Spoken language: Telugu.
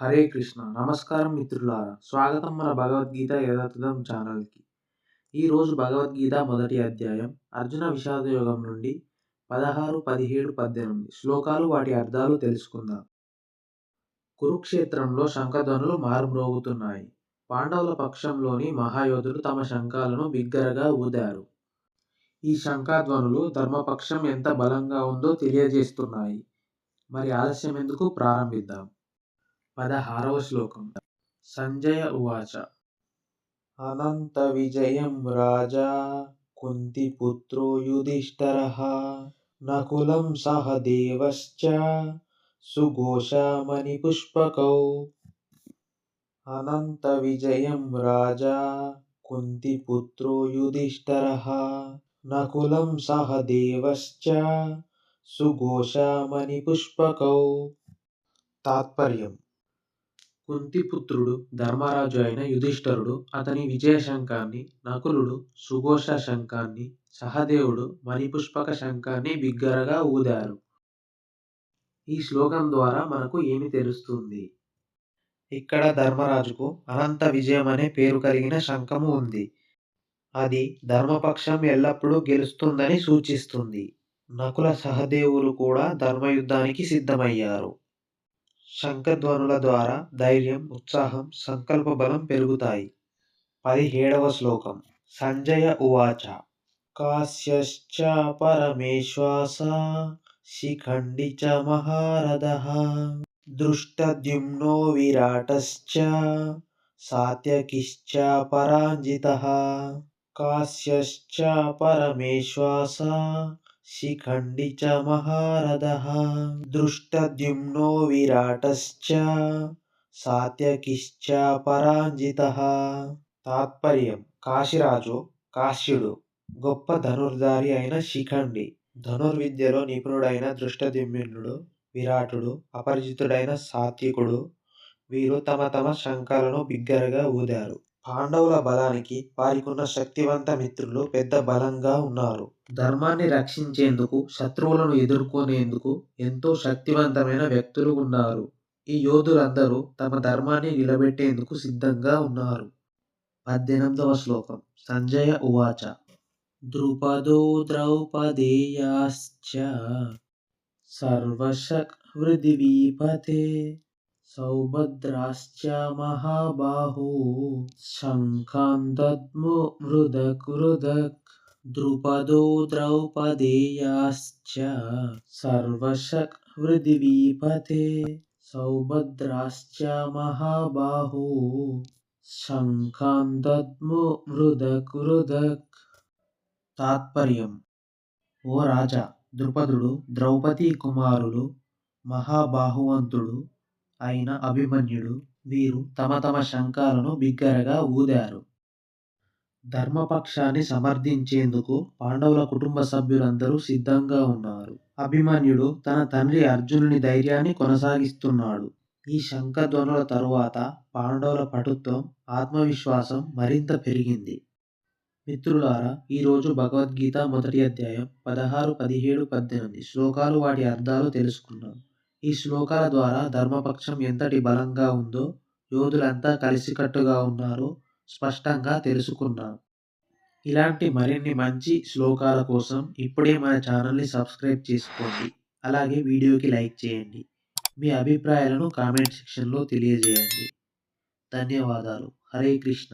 హరే కృష్ణ. నమస్కారం మిత్రులారా. స్వాగతం మన భగవద్గీత యథాతథం ఛానల్కి. ఈరోజు భగవద్గీత మొదటి అధ్యాయం అర్జున విషాద యోగం నుండి పదహారు పదిహేడు పద్దెనిమిది శ్లోకాలు వాటి అర్థాలు తెలుసుకుందాం. కురుక్షేత్రంలో శంఖధ్వనులు మారుమ్రోగుతున్నాయి. పాండవుల పక్షంలోని మహాయోధులు తమ శంఖాలను బిగ్గరగా ఊదారు. ఈ శంఖధ్వనులు ధర్మపక్షం ఎంత బలంగా ఉందో తెలియజేస్తున్నాయి. మరి ఆలస్యం ఎందుకు? ప్రారంభిద్దాం. పదహారవ శ్లోకం. సంజయ ఉవాచ. అనంత విజయం రాజా కుంతిపుత్రో యుధిష్ఠర నకులం సహ దేవశ్చ సుఘోషామణి పుష్పకౌ. అనంత విజయం రాజా కుంతిపుత్రో యుధిష్ఠర నకులం సహ దేవశ్చ సుఘోషామణి పుష్పకౌ. తాత్పర్యం. కుంతిపుత్రుడు ధర్మరాజు అయిన యుధిష్ఠరుడు అతని విజయశంఖాన్ని నకులుడు సుఘోష శంఖాన్ని సహదేవుడు మణిపుష్పక శంఖాన్ని బిగ్గరగా ఊదారు. ఈ శ్లోకం ద్వారా మనకు ఏమి తెలుస్తుంది? ఇక్కడ ధర్మరాజుకు అనంత విజయం అనే పేరు కలిగిన శంఖము ఉంది. అది ధర్మపక్షం ఎల్లప్పుడూ గెలుస్తుందని సూచిస్తుంది. నకుల సహదేవులు కూడా ధర్మయుద్ధానికి సిద్ధమయ్యారు. శంఖధ్వనుల ద్వారా ధైర్యం ఉత్సాహం సంకల్ప బలం పెరుగుతాయి. పదిహేడవ శ్లోకం. సంజయ ఉవాచ. కాశ్యశ్చ పరమేశ్వాస శిఖండి చ మహారథ. దృష్టద్యుమ్నో విరాటశ్చ సాత్యకిశ్చ పరాంజిత. కాశ్యశ్చ పరమేశ్వాస शिखण्डी च महारथः दृष्टद्युम्नो विराटश्च సాత్యకిశ్చ పరాంజితః తాత్పర్యం కాశీరాజు కాశ్యుడు గొప్ప ధనుర్ధారి అయిన శిఖండి ధనుర్విద్యలో నిపుణుడైన దృష్టద్యుమ్నుడు విరాటుడు అపరిచితుడైన సాత్వికుడు వీరు తమ తమ శంఖాలను బిగ్గరగా ఊదారు పాండవుల బలానికి వారికున్న శక్తివంత మిత్రులు పెద్ద బలంగా ఉన్నారు. ధర్మాన్ని రక్షించేందుకు శత్రువులను ఎదుర్కొనేందుకు ఎంతో శక్తివంతమైన వ్యక్తులు ఉన్నారు. ఈ యోధులందరూ తమ ధర్మాన్ని నిలబెట్టేందుకు సిద్ధంగా ఉన్నారు. పద్దెనిమిదవ శ్లోకం. సంజయ ఉవాచ. ద్రుపదో ద్రౌపదేయాశ్చ సర్వశక్ వృదివీపతే సౌభద్రాశ్చ మహాబాహు శంఖాన్ దద్ము మృదక్ ద్రుపదో ద్రౌపదేయాశ్చ సర్వశక్ వృదివీపతే సౌభద్రాశ్చ మహాబాహు శంఖాన్ దద్ము మృదక్ తాత్పర్యం ఓ రాజా ద్రుపదుడు ద్రౌపది కుమారులు మహాబాహువంతుడు అయిన అభిమన్యుడు వీరు తమ తమ శంఖాలను బిగ్గరగా ఊదారు. ధర్మపక్షాన్ని సమర్థించేందుకు పాండవుల కుటుంబ సభ్యులందరూ సిద్ధంగా ఉన్నారు. అభిమన్యుడు తన తండ్రి అర్జునుని ధైర్యాన్ని కొనసాగిస్తున్నాడు. ఈ శంఖధ్వనుల తరువాత పాండవుల పటుత్వం ఆత్మవిశ్వాసం మరింత పెరిగింది. మిత్రులారా ఈరోజు భగవద్గీత మొదటి అధ్యాయం పదహారు పదిహేడు పద్దెనిమిది శ్లోకాలు వాటి అర్థాలు తెలుసుకున్నాం ఈ శ్లోకాల ద్వారా ధర్మపక్షం ఎంతటి బలంగా ఉందో యోధులంతా కలిసికట్టుగా ఉన్నారో స్పష్టంగా తెలుసుకున్నాం. ఇలాంటి మరిన్ని మంచి శ్లోకాల కోసం ఇప్పుడే మన ఛానల్ని సబ్స్క్రైబ్ చేసుకోండి. అలాగే వీడియోకి లైక్ చేయండి. మీ అభిప్రాయాలను కామెంట్ సెక్షన్లో తెలియజేయండి. ధన్యవాదాలు. హరే కృష్ణ.